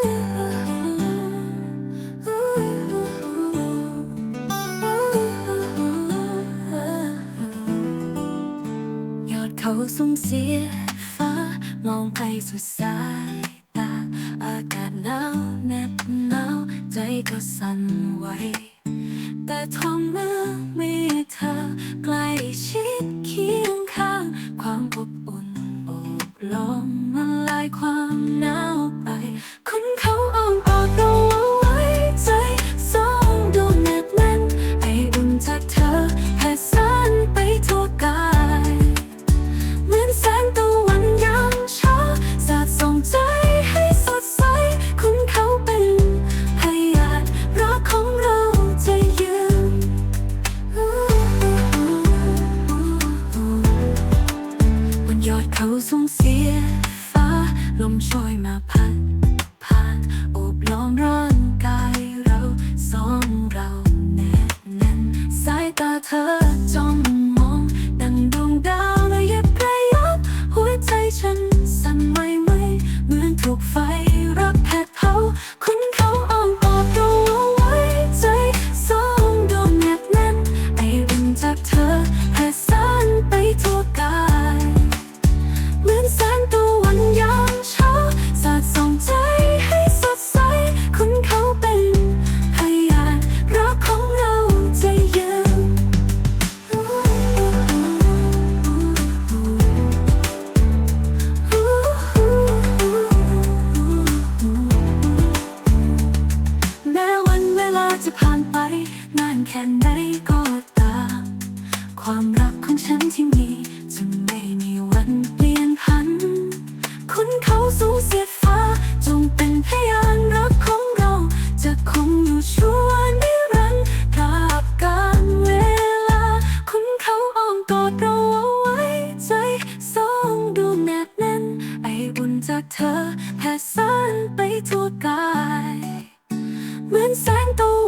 ยอดเขาสูงเสียฟ้ามองไปสุดสายตา อากาศหนาวแนบหนาวใจก็สั่นไหวแต่ท้องเมื่อมีเธอใกล้ชิด ลมโชยมาพัด จะผ่านไปนานแค่ไหนก็ตาม ความรักของฉันที่มี จะไม่มีวันเปลี่ยนพัน คุณเขาสูงเสียฟ้า จงเป็นพยานรักของเรา จะคงอยู่ชั่วนิรันดร์ตราบกาลเวลา คุณเขาอ้อมกอดเราเอาไว้ใจสองดูแนบแน่น ไออุ่นจากเธอแผ่ซ่านไปทั่วกาย เหมือนแสงตะว